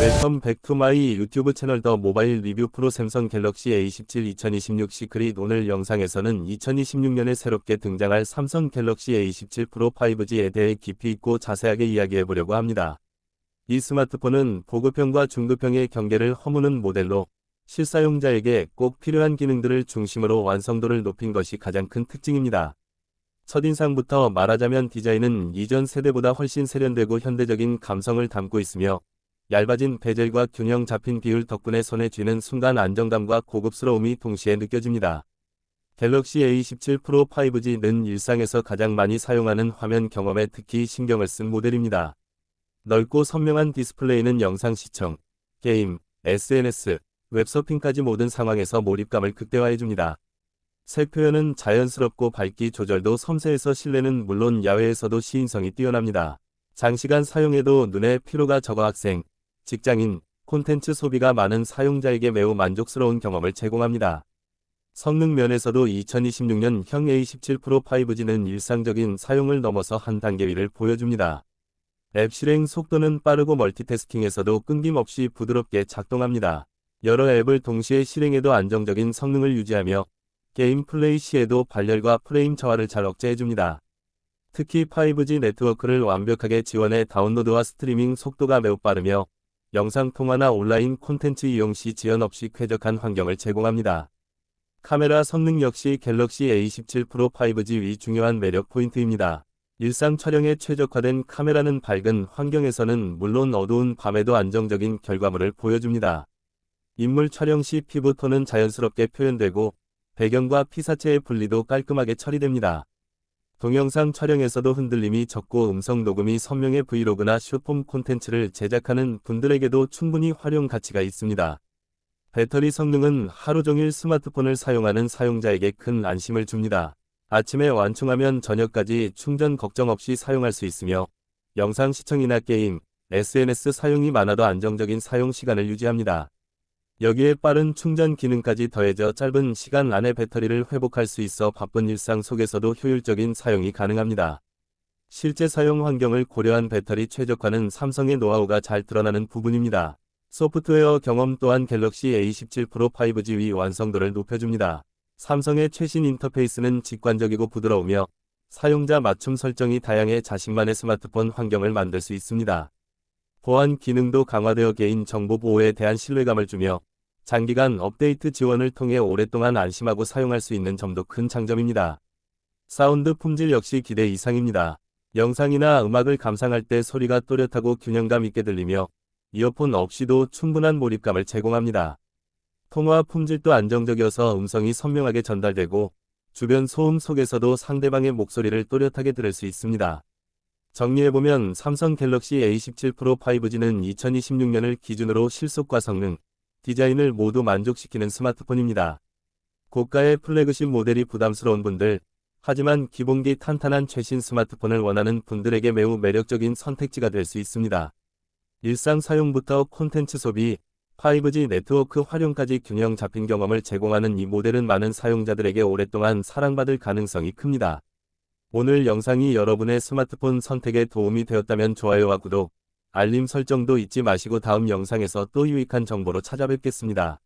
웰컴 백투 마이 유튜브 채널 더 모바일 리뷰 프로 샘성 갤럭시 A17 2026 시크릿 오늘 영상에서는 2026년에 새롭게 등장할 삼성 갤럭시 A17 프로 5G에 대해 깊이 있고 자세하게 이야기해 보려고 합니다. 이 스마트폰은 보급형과 중급형의 경계를 허무는 모델로 실사용자에게 꼭 필요한 기능들을 중심으로 완성도를 높인 것이 가장 큰 특징입니다. 첫인상부터 말하자면 디자인은 이전 세대보다 훨씬 세련되고 현대적인 감성을 담고 있으며 얇아진 베젤과 균형 잡힌 비율 덕분에 손에 쥐는 순간 안정감과 고급스러움이 동시에 느껴집니다. 갤럭시 A17 프로 5G는 일상에서 가장 많이 사용하는 화면 경험에 특히 신경을 쓴 모델입니다. 넓고 선명한 디스플레이는 영상 시청, 게임, SNS, 웹서핑까지 모든 상황에서 몰입감을 극대화해줍니다. 색 표현은 자연스럽고 밝기 조절도 섬세해서 실내는 물론 야외에서도 시인성이 뛰어납니다. 장시간 사용해도 눈에 피로가 적어 학생, 직장인, 콘텐츠 소비가 많은 사용자에게 매우 만족스러운 경험을 제공합니다. 성능 면에서도 2026년 형 A17 프로 5G는 일상적인 사용을 넘어서 한 단계 위를 보여줍니다. 앱 실행 속도는 빠르고 멀티태스킹에서도 끊김없이 부드럽게 작동합니다. 여러 앱을 동시에 실행해도 안정적인 성능을 유지하며 게임 플레이 시에도 발열과 프레임 저하를 잘 억제해줍니다. 특히 5G 네트워크를 완벽하게 지원해 다운로드와 스트리밍 속도가 매우 빠르며 영상 통화나 온라인 콘텐츠 이용 시 지연 없이 쾌적한 환경을 제공합니다. 카메라 성능 역시 갤럭시 A17 프로 5G 위 중요한 매력 포인트입니다. 일상 촬영에 최적화된 카메라는 밝은 환경에서는 물론 어두운 밤에도 안정적인 결과물을 보여줍니다. 인물 촬영 시 피부톤은 자연스럽게 표현되고 배경과 피사체의 분리도 깔끔하게 처리됩니다. 동영상 촬영에서도 흔들림이 적고 음성 녹음이 선명해 브이로그나 숏폼 콘텐츠를 제작하는 분들에게도 충분히 활용 가치가 있습니다. 배터리 성능은 하루 종일 스마트폰을 사용하는 사용자에게 큰 안심을 줍니다. 아침에 완충하면 저녁까지 충전 걱정 없이 사용할 수 있으며 영상 시청이나 게임, SNS 사용이 많아도 안정적인 사용 시간을 유지합니다. 여기에 빠른 충전 기능까지 더해져 짧은 시간 안에 배터리를 회복할 수 있어 바쁜 일상 속에서도 효율적인 사용이 가능합니다. 실제 사용 환경을 고려한 배터리 최적화는 삼성의 노하우가 잘 드러나는 부분입니다. 소프트웨어 경험 또한 갤럭시 A17 프로 5G 위 완성도를 높여줍니다. 삼성의 최신 인터페이스는 직관적이고 부드러우며 사용자 맞춤 설정이 다양해 자신만의 스마트폰 환경을 만들 수 있습니다. 보안 기능도 강화되어 개인 정보 보호에 대한 신뢰감을 주며 장기간 업데이트 지원을 통해 오랫동안 안심하고 사용할 수 있는 점도 큰 장점입니다. 사운드 품질 역시 기대 이상입니다. 영상이나 음악을 감상할 때 소리가 또렷하고 균형감 있게 들리며 이어폰 없이도 충분한 몰입감을 제공합니다. 통화 품질도 안정적이어서 음성이 선명하게 전달되고 주변 소음 속에서도 상대방의 목소리를 또렷하게 들을 수 있습니다. 정리해보면 삼성 갤럭시 A17 프로 5G는 2026년을 기준으로 실속과 성능, 디자인을 모두 만족시키는 스마트폰입니다. 고가의 플래그십 모델이 부담스러운 분들, 하지만 기본기 탄탄한 최신 스마트폰을 원하는 분들에게 매우 매력적인 선택지가 될 수 있습니다. 일상 사용부터 콘텐츠 소비, 5G 네트워크 활용까지 균형 잡힌 경험을 제공하는 이 모델은 많은 사용자들에게 오랫동안 사랑받을 가능성이 큽니다. 오늘 영상이 여러분의 스마트폰 선택에 도움이 되었다면 좋아요와 구독, 알림 설정도 잊지 마시고 다음 영상에서 또 유익한 정보로 찾아뵙겠습니다.